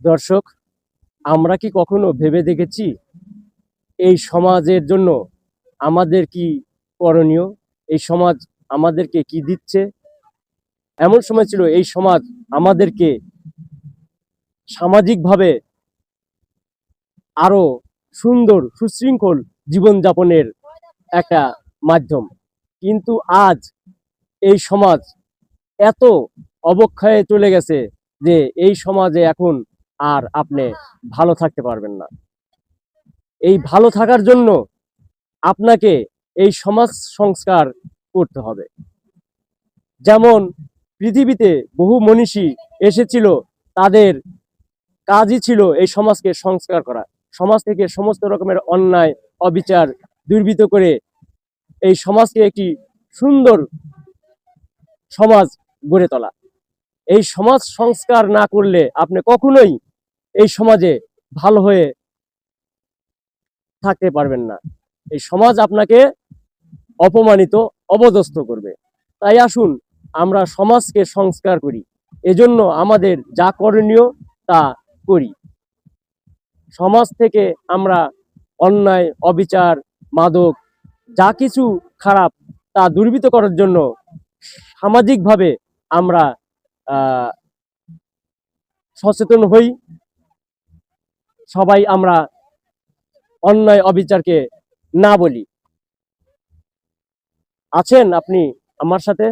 দর্শক, আমরা কি কখনো ভেবে দেখেছি এই সমাজের জন্য আমাদের কি করণীয়? এই সমাজ আমাদেরকে কি দিচ্ছে? এমন সময় ছিল এই সমাজ আমাদেরকে সামাজিকভাবে আরও সুন্দর, সুশৃঙ্খল জীবনযাপনের একটা মাধ্যম। কিন্তু আজ এই সমাজ এত অবক্ষয়ে চলে গেছে যে এই সমাজে এখন আর আপনি ভালো থাকতে পারবেন না। এই ভালো থাকার জন্য আপনাকে এই সমাজ সংস্কার করতে হবে। যেমন পৃথিবীতে বহু মনীষী এসেছিল, তাদের কাজই ছিল এই সমাজকে সংস্কার করা। সমাজ থেকে সমস্ত রকমের অন্যায়, অবিচার দুর্বৃত করে এই সমাজকে একটি সুন্দর সমাজ গড়ে তোলা। এই সমাজ সংস্কার না করলে আপনি কখনোই এই সমাজে ভালো হয়ে থাকতে পারবেন না। এই সমাজ আপনাকে অপমানিত, অবদস্থ করবে। তাই আসুন, আমরা সমাজকে সংস্কার করি। এজন্য আমাদের যা করণীয় তা করি। সমাজ থেকে আমরা অন্যায়, অবিচার, মাদক, যা কিছু খারাপ, তা দুর্বৃত করার জন্য সামাজিকভাবে আমরা সচেতন হই। সবাই আমরা অন্যায় অবিচারকে না বলি। আছেন আপনি আমার সাথে?